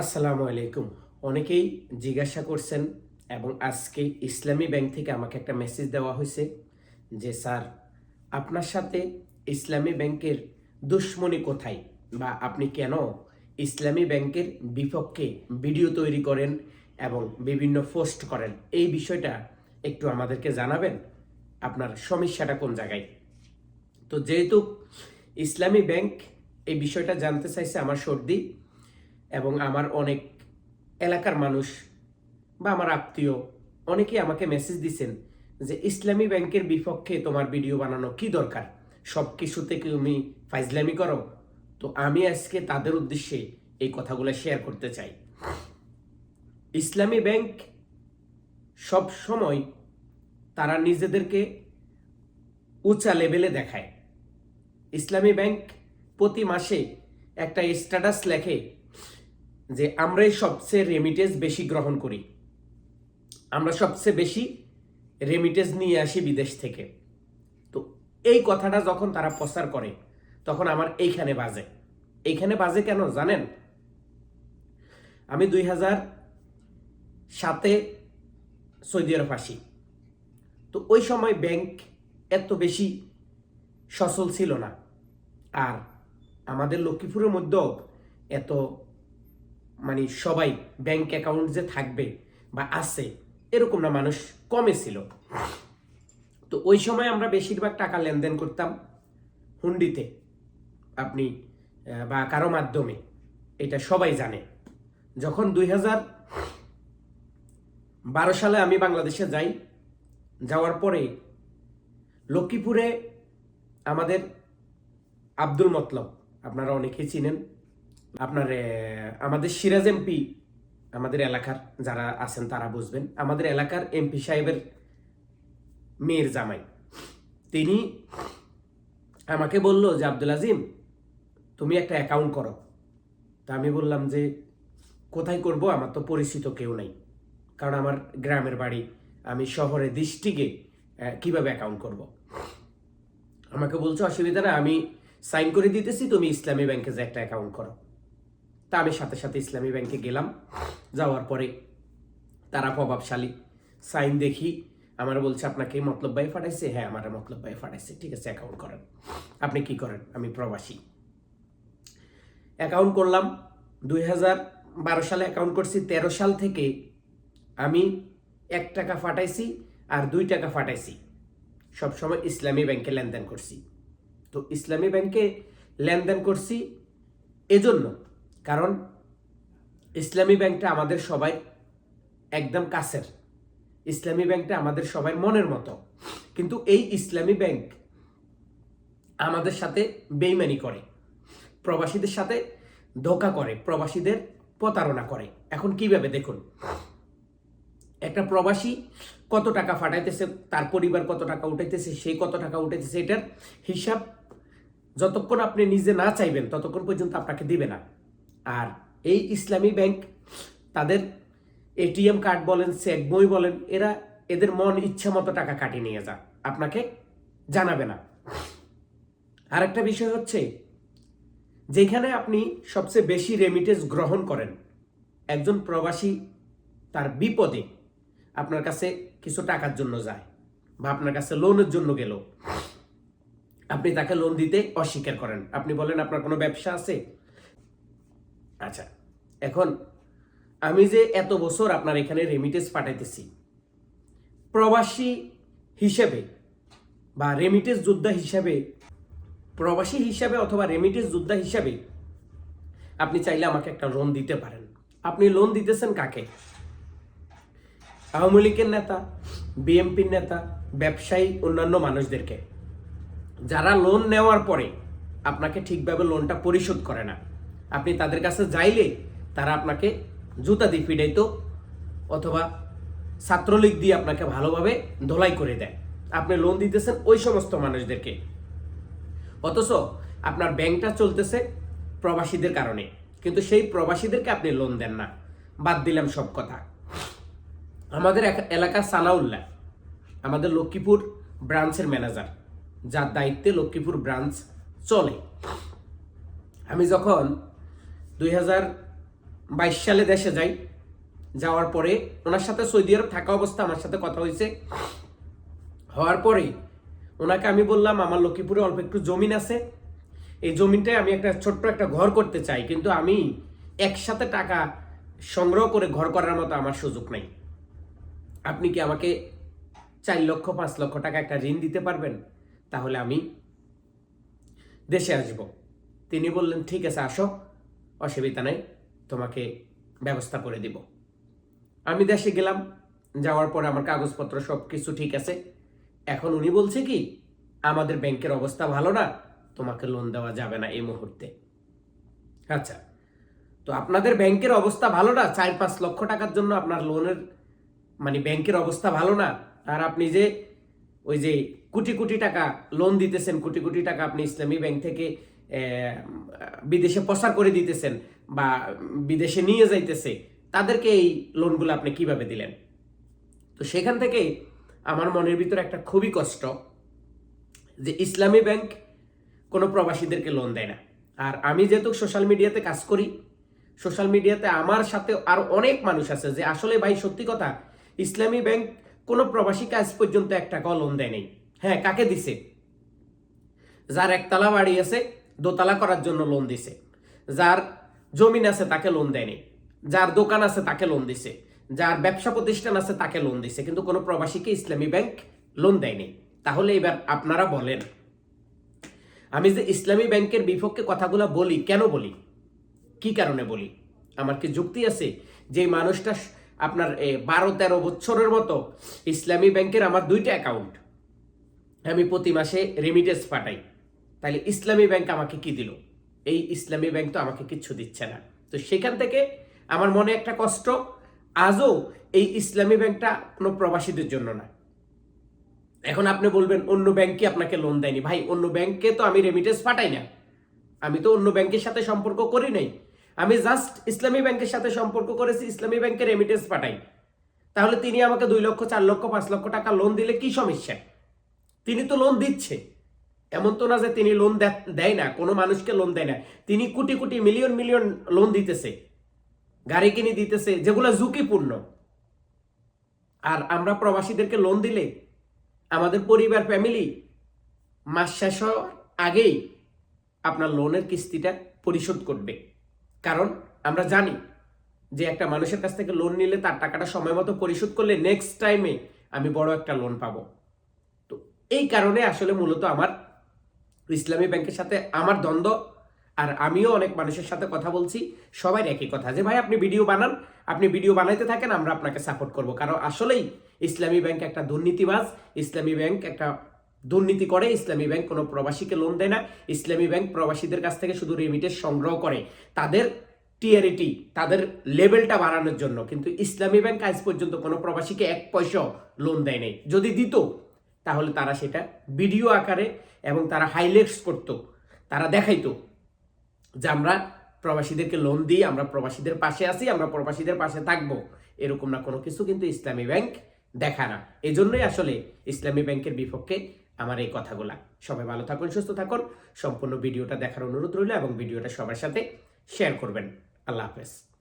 আসসালামু আলাইকুম। অনেকেই জিজ্ঞাসা করছেন এবং আজকে ইসলামী ব্যাংক থেকে আমাকে একটা মেসেজ দেওয়া হয়েছে যে, স্যার, আপনার সাথে ইসলামী ব্যাংকের দুশ্মনী কোথায় বা আপনি কেন ইসলামী ব্যাংকের বিপক্ষে ভিডিও তৈরি করেন এবং বিভিন্ন পোস্ট করেন? এই বিষয়টা একটু আমাদেরকে জানাবেন, আপনার সমস্যাটা কোন জায়গায়? তো যেহেতু ইসলামী ব্যাংক এই বিষয়টা জানতে চাইছে, আমার সর্দি এবং আমার অনেক এলাকার মানুষ বা আমার আত্মীয় অনেকেই আমাকে মেসেজ দিছেন যে, ইসলামী ব্যাংকের বিপক্ষে তোমার ভিডিও বানানো কি দরকার? সব কিছুতে কি তুমি ফাইজলামি করো? তো আমি আজকে তাদের উদ্দেশ্যে এই কথাগুলো শেয়ার করতে চাই। ইসলামী ব্যাংক সব সময় তারা নিজেদেরকে উঁচা লেভেলে দেখায়। ইসলামী ব্যাংক প্রতি মাসে একটা স্ট্যাটাস লেখে যে আমরাই সবচেয়ে রেমিটেন্স বেশি গ্রহণ করি। আমরা সবচেয়ে বেশি রেমিটেন্স নিয়ে আসি বিদেশ থেকে। তো এই কথাটা যখন তারা প্রচার করে, তখন আমার এইখানে বাজে। এইখানে বাজে কেন জানেন? আমি দুই হাজার সাতে সৌদি আরব আসি। তো ওই সময় ব্যাংক এত বেশি সচল ছিল না। আর আমাদের লক্ষ্মীপুরের মধ্যেও এত মানে সবাই ব্যাংক অ্যাকাউন্ট যে থাকবে বা আছে, এরকম না মানুষ কমে ছিল। তো ওই সময় আমরা বেশিরভাগ টাকা লেনদেন করতাম হুন্ডিতে। আপনি বা কারও মাধ্যমে, এটা সবাই জানে। যখন দুই হাজার বারো সালে আমি বাংলাদেশে যাই, যাওয়ার পরে লক্ষ্মীপুরে আমাদের আব্দুল মতলব, আপনারা অনেকেই চিনেন আপনার, আমাদের সিরাজ এমপি, আমাদের এলাকার যারা আছেন তারা বুঝবেন, আমাদের এলাকার এমপি সাহেবের মেয়ের জামাই। তিনি আমাকে বলল যে, আব্দুল আজিম, তুমি একটা অ্যাকাউন্ট করো। তা আমি বললাম যে, কোথায় করব? আমার তো পরিচিত কেউ নাই। কারণ আমার গ্রামের বাড়ি, আমি শহরে ডিস্ট্রিক্টে কীভাবে অ্যাকাউন্ট করব? আমাকে বলছো, অসুবিধা না আমি সাইন করে দিতেছি, তুমি ইসলামী ব্যাংকে যে একটা অ্যাকাউন্ট করো। তা আমি সাথে সাথে ইসলামী ব্যাংকে গেলাম। যাওয়ার পরে তারা প্রভাবশালী। সাইন দেখি, আমার বলছে, আপনাকে মতলব ভাই ফাটাইছে হ্যাঁ আমার মতলব ভাই ফাটাইছে ঠিক আছে অ্যাকাউন্ট করেন। আপনি কি করেন? আমি প্রবাসী। অ্যাকাউন্ট করলাম। দুই হাজার বারো সালে অ্যাকাউন্ট করছি। তেরো সাল থেকে আমি এক টাকা ফাটাইছি আর দুই টাকা ফাটাইছি সবসময় ইসলামী ব্যাংকে লেনদেন করছি। তো ইসলামী ব্যাংকে লেনদেন করছি। এজন্য কারণ ইসলামী ব্যাংকটা আমাদের সবাই একদম কাছের। ইসলামী ব্যাংকটা আমাদের সবাই মনের মতো। কিন্তু এই ইসলামী ব্যাংক আমাদের সাথে বেইমানি করে, প্রবাসীদের সাথে ধোকা করে, প্রবাসীদের প্রতারণা করে। এখন কীভাবে দেখুন? একটা প্রবাসী কত টাকা ফাটাইতেছে, তার পরিবার কত টাকা উঠাইতেছে সেই কত টাকা উঠাইতেছে, এটার হিসাব যতক্ষণ আপনি নিজে না চাইবেন, ততক্ষণ পর্যন্ত আপনাকে দিবে না। আর এই ইসলামী ব্যাংক, তাদের এটিএম কার্ড বলেন, চেক বই বলেন, এরা এদের মন ইচ্ছা মতো টাকা কাটিয়ে নিয়ে যা আপনাকে জানাবে না। আরেকটা বিষয় হচ্ছে, যেখানে আপনি সবচেয়ে বেশি রেমিটেন্স গ্রহণ করেন, একজন প্রবাসী তার বিপদে আপনার কাছে কিছু টাকার জন্য যায় বা আপনার কাছে লোনের জন্য গেল। আপনি তাকে লোন দিতে অস্বীকার করেন। আপনি বলেন, আপনার কোনো ব্যবসা আছে? আচ্ছা এখন আমি যে এত বছর আপনার এখানে রেমিটেন্স পাঠাইতেছি, প্রবাসী হিসেবে বা রেমিটেন্স যোদ্ধা হিসাবে, প্রবাসী হিসাবে অথবা রেমিটেন্স যোদ্ধা হিসাবে আপনি চাইলে আমাকে একটা লোন দিতে পারেন। আপনি লোন দিতেছেন কাকে? আওয়ামী লীগের নেতা, বিএনপির নেতা, ব্যবসায়ী, অন্যান্য মানুষদেরকে। যারা লোন নেওয়ার পরে আপনাকে ঠিকভাবে লোনটা পরিশোধ করে না আপনি তাদের কাছে যাইলে তারা আপনাকে জুতা দিয়ে পিটাইতো অথবা ছাত্রলীগ দিয়ে আপনাকে ভালোভাবে ধোলাই করে দেয়। আপনি লোন দিতেছেন ওই সমস্ত মানুষদেরকে। অথচ আপনার ব্যাংকটা চলতেছে প্রবাসীদের কারণে। কিন্তু সেই প্রবাসীদেরকে আপনি লোন দেন না। বাদ দিলাম সব কথা। আমাদের এলাকার সানাউল্লাহ আমাদের লক্ষ্মীপুর ব্রাঞ্চের ম্যানেজার যার দায়িত্বে লক্ষ্মীপুর ব্রাঞ্চ চলে। আমি যখন দুই হাজার বাইশ সালে দেশে যাই, যাওয়ার পরে ওনার সাথে সৌদি আরব থাকা অবস্থা, আমার সাথে কথা হয়েছে। হওয়ার পরে ওনাকে আমি বললাম, আমার লক্ষ্মীপুরে অল্প একটু জমিন আছে। এই জমিনটায় আমি একটা ছোট্ট একটা ঘর করতে চাই, কিন্তু আমি একসাথে টাকা সংগ্রহ করে ঘর করার মতো আমার সুযোগ নেই। আপনি কি আমাকে চার লক্ষ, পাঁচ লক্ষ টাকা একটা ঋণ দিতে পারবেন? তাহলে আমি দেশে আসব। তিনি বললেন, ঠিক আছে, আসো। অসুবিধা নেই, তোমাকে ব্যবস্থা করে দিব। আমি দেশে গেলাম, যাওয়ার পর আমার কাগজপত্র সব কিছু ঠিক আছে। এখন উনি বলছে কি, আমাদের ব্যাংকের অবস্থা ভালো না, তোমাকে লোন দেওয়া যাবে না এই মুহূর্তে। আচ্ছা তো আপনাদের ব্যাংকের অবস্থা ভালো না? চার পাঁচ লক্ষ টাকার জন্য আপনার লোনের মানে ব্যাংকের অবস্থা ভালো না? আর আপনি যে ওই যে কোটি কোটি টাকা লোন দিতেছেন, কোটি কোটি টাকা আপনি ইসলামী ব্যাংক থেকে বিদেশে প্রচার করে দিতেছেন বা বিদেশে নিয়ে যাইতেছে, তাদেরকে এই লোনগুলো আপনি কীভাবে দিলেন? তো সেখান থেকে আমার মনের ভিতরে একটা খুবই কষ্ট যে ইসলামী ব্যাংক কোনো প্রবাসীদেরকে লোন দেয় না। আর আমি যেহেতু সোশ্যাল মিডিয়াতে কাজ করি সোশ্যাল মিডিয়াতে আমার সাথে আরও অনেক মানুষ আছে যে আসলে ভাই সত্যি কথা, ইসলামী ব্যাংক কোনো প্রবাসীকে আজ পর্যন্ত এক টাকাও লোন দেয় নাই। হ্যাঁ কাকে দিছে? যার একতলা বাড়ি আছে দোতলা করার জন্য লোন দিছে। যার জমিন আছে তাকে লোন দেয়নি। যার দোকান আছে তাকে লোন দিছে। যার ব্যবসা প্রতিষ্ঠান আছে তাকে লোন দিছে। কিন্তু কোনো প্রবাসীকে ইসলামী ব্যাংক লোন দেয়নি। তাহলে এবার আপনারা বলেন, আমি যে ইসলামী ব্যাংকের বিপক্ষে কথাগুলো বলি, কেন বলি? কি কারণে বলি? আমার কি যুক্তি আছে যে মানুষটা আপনার বারো তেরো বছরের মতো ইসলামী ব্যাংকের আমার দুইটা অ্যাকাউন্ট আমি প্রতি মাসে রেমিটেন্স পাঠাই। তাহলে ইসলামী ব্যাংক আমাকে কি দিল? এই ইসলামী ব্যাংক তো আমাকে কিচ্ছু দিচ্ছে না। তো সেখান থেকে আমার মনে একটা কষ্ট, আজও এই ইসলামী ব্যাংকটা কোনো প্রবাসীদের জন্য না। এখন আপনি বলবেন, অন্য ব্যাংকে আপনাকে লোন দেয়নি। ভাই, অন্য ব্যাংকে তো আমি রেমিটেন্স পাঠাই না। আমি তো অন্য ব্যাংকের সাথে সম্পর্ক করি নাই। আমি জাস্ট ইসলামী ব্যাংকের সাথে সম্পর্ক করেছি, ইসলামী ব্যাংকে রেমিটেন্স পাঠাই। তাহলে তিনি আমাকে দুই লক্ষ, চার লক্ষ, পাঁচ লক্ষ টাকা লোন দিলে কি সমস্যা? তিনি তো লোন দিচ্ছে। এমন তো না যে তিনি লোন দেয় না, কোনো মানুষকে লোন দেয় না। তিনি crore crore million million loan দিতেছে। গাড়ি কিনে দিতেছে, যেগুলো ঝুঁকিপূর্ণ। আর আমরা প্রবাসীদেরকে লোন দিলে আমাদের পরিবার ফ্যামিলি মাস শেষ হওয়ার আগেই আপনার লোনের কিস্তিটা পরিশোধ করবে। কারণ আমরা জানি যে একটা মানুষের কাছ থেকে লোন নিলে তার টাকাটা সময় মতো পরিশোধ করলে নেক্সট টাইমে আমি বড় একটা লোন পাবো। তো এই কারণে আসলে মূলত আমার ইসলামী ব্যাংকের সাথে আমার দ্বন্দ্ব, আর আমিও অনেক মানুষের সাথে কথা বলছি, সবাই একই কথা যে, ভাই, আপনি ভিডিও বানান, আপনি ভিডিও বানাইতে থাকেন, আমরা আপনাকে সাপোর্ট করব। কারণ আসলেই ইসলামী ব্যাংক একটা দুর্নীতিবাজ, ইসলামী ব্যাংক একটা দুর্নীতি করে, ইসলামী ব্যাংক কোনো প্রবাসীকে লোন দেয় না, ইসলামী ব্যাংক প্রবাসীদের কাছ থেকে শুধু রেমিটেন্স সংগ্রহ করে। তাদের টিআরিটি তাদের লেভেলটা বাড়ানোর জন্য, কিন্তু ইসলামী ব্যাংক আজ পর্যন্ত কোনো প্রবাসীকে এক পয়সা লোন দেয় নাই। যদি দিত তাহলে তারা সেটা ভিডিও আকারে এবং তারা হাইলাইটস করত, তারা দেখাইতো যে আমরা প্রবাসীদেরকে লোন দিই, আমরা প্রবাসীদের পাশে আছি, আমরা প্রবাসীদের পাশে থাকব। এরকম না কোনো কিছু কিন্তু ইসলামী ব্যাংক দেখা না। এজন্যই আসলে ইসলামী ব্যাংকের বিপক্ষে আমার এই কথাগুলা। সবাই ভালো থাকুন, সুস্থ থাকুন। সম্পূর্ণ ভিডিওটা দেখার অনুরোধ রইল এবং ভিডিওটা সবার সাথে শেয়ার করবেন। আল্লাহ হাফেজ।